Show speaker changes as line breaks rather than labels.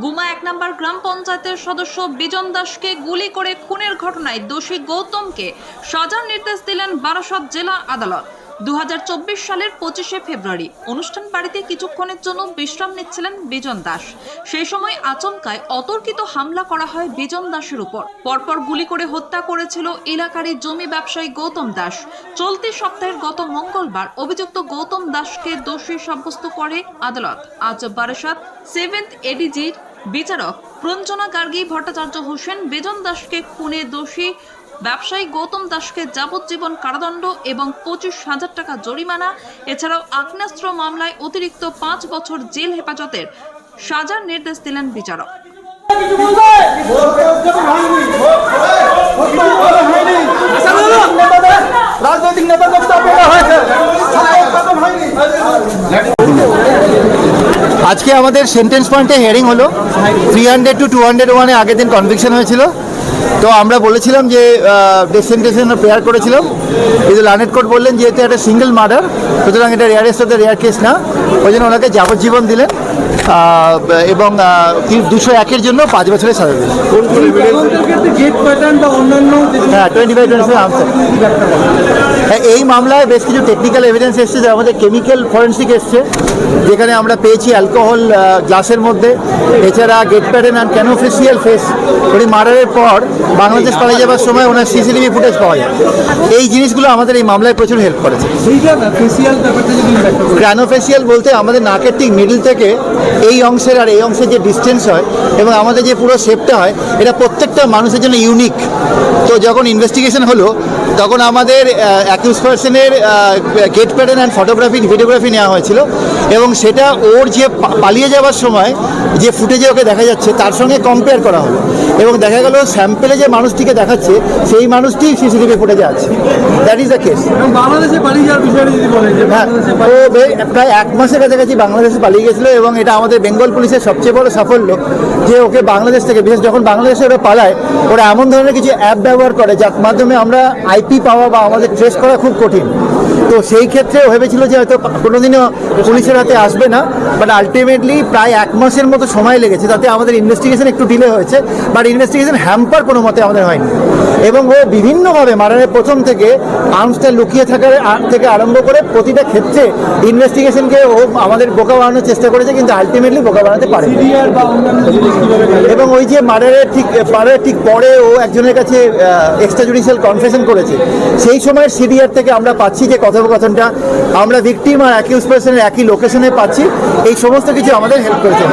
গুমা এক নম্বর গ্রাম পঞ্চায়েতের সদস্য বিজন দাসকে গুলি করে খুনের ঘটনায় দোষী গৌতমকে সাজার নির্দেশ দিলেন বারাসত জেলা আদালত। দুহাজার চব্বিশ সালের পঁচিশে ফেব্রুয়ারি। অনুষ্ঠান বাড়িতে কিছুক্ষণের জন্য বিশ্রাম নিচ্ছিলেন বিজন দাস। সেই সময় আচমকায় অতর্কিত হামলা করা হয় বিজন দাসের উপর। পরপর গুলি করে হত্যা করেছিল এলাকারই জমি ব্যবসায়ী গৌতম দাস। চলতি সপ্তাহের গত মঙ্গলবার অভিযুক্ত গৌতম দাসকে দোষী সাব্যস্ত করে আদালত। আজ বারাসাত সেভেন্থ এডিজির বিচারক প্রঞ্জনা গার্গী ভট্টাচার্য হোসেন বেজন দাসকে খুনে দোষী ব্যবসায়ী গৌতম দাসকে যাবজ্জীবন কারাদণ্ড এবং পঁচিশ হাজার টাকা জরিমানা এছাড়াও আগ্নেয়াস্ত্র মামলায় অতিরিক্ত পাঁচ বছর জেল হেফাজতের সাজার নির্দেশ দিলেন বিচারক
আজকে আমাদের সেন্টেন্স পয়েন্টে হিয়ারিং হলো three hundred two two hundred ওয়ানে আগের দিন কনভিকশন হয়েছিল। তো আমরা বলেছিলাম যে ডেথ সেন্টেন্সের প্রেয়ার করেছিলাম। কিন্তু লানেট কোর্ট বললেন যেহেতু একটা সিঙ্গেল মার্ডার সুতরাং এটা rarest of the rare case না। ওই জন্য ওনাকে যাবজ্জীবন দিলেন। এবং দুশো একের জন্য পাঁচ বছরের সাজা দিলেন। হ্যাঁ টোয়েন্টি ফাইভ টোয়েন্টি আনসার হ্যাঁ এই মামলায় বেশ কিছু টেকনিক্যাল এভিডেন্স এসছে যে আমাদের কেমিক্যাল ফরেন্সিক এসছে, যেখানে আমরা পেয়েছি অ্যালকোহল গ্লাসের মধ্যে। এছাড়া gait pattern and craniofacial face উনি মার্ডারের পর বাংলাদেশ পালিয়ে যাওয়ার সময় ওনার সিসিটিভি ফুটেজ পাওয়া যায়। এই জিনিসগুলো আমাদের এই মামলায় প্রচুর হেল্প করেছে। ক্র্যানোফেসিয়াল বলতে আমাদের নাকের ঠিক মিডিল থেকে এই অংশের আর এই অংশের যে ডিস্টেন্স হয় এবং আমাদের যে পুরো শেপটা হয়, এটা প্রত্যেকটা মানুষের জন্য ইউনিক তো যখন ইনভেস্টিগেশন হলো, তখন আমাদের অ্যাকিউজ পার্সনের gait pattern and photography videography নেওয়া হয়েছিল এবং সেটা ওর যে পালিয়ে যাওয়ার সময় যে ফুটেজে ওকে দেখা যাচ্ছে তার সঙ্গে কম্পেয়ার করা হলো এবং দেখা গেল স্যাম্পেলে যে মানুষটিকে দেখাচ্ছে সেই মানুষটি সিসিটিভি ফুটেজে আছে। দ্যাট ইজ দ্য কেস
এবং বাংলাদেশে পালিয়ে যাওয়ার বিষয়টা যদি বলেন
হ্যাঁ ও প্রায় এক মাসের কাছাকাছি বাংলাদেশে পালিয়ে গেছিল এবং এটা আমাদের বেঙ্গল পুলিশের সবচেয়ে বড় সাফল্য যে ওকে বাংলাদেশ থেকে বিশেষ যখন বাংলাদেশে ওরা পালায় ওরা এমন ধরনের কিছু অ্যাপ ব্যবহার করে যার মাধ্যমে আমরা আইপি পাওয়া বা আমাদের ট্রেস করা খুব কঠিন। তো সেই ক্ষেত্রে ভেবেছিল যে হয়তো কোনোদিনও পুলিশের হাতে আসবে না বাট আলটিমেটলি প্রায় এক মাসের মতো সময় লেগেছে তাতে আমাদের ইনভেস্টিগেশন একটু ডিলে হয়েছে বাট ইনভেস্টিগেশন হ্যাম্পার কোনো মতে আমাদের হয়নি। এবং ও বিভিন্নভাবে মারানের প্রথম থেকে আর্মসটা লুকিয়ে থাকার থেকে আরম্ভ করে প্রতিটা ক্ষেত্রে ইনভেস্টিগেশনকে ও আমাদের বোকা বানানোর চেষ্টা করেছে কিন্তু আলটিমেটলি বোকা বানাতে পারে এবং ওই যে মার্ডারের ঠিক মার্ডারের ঠিক পরে ও একজনের কাছে এক্সট্রা জুডিশিয়াল কনফেশন করেছে। সেই সময়ের সিডিআর থেকে আমরা পাচ্ছি যে কথোপকথনটা, আমরা ভিকটিম আর অ্যাকিউজ পার্সনের একই লোকেশনে পাচ্ছি। এই সমস্ত কিছু আমাদের হেল্প করেছে।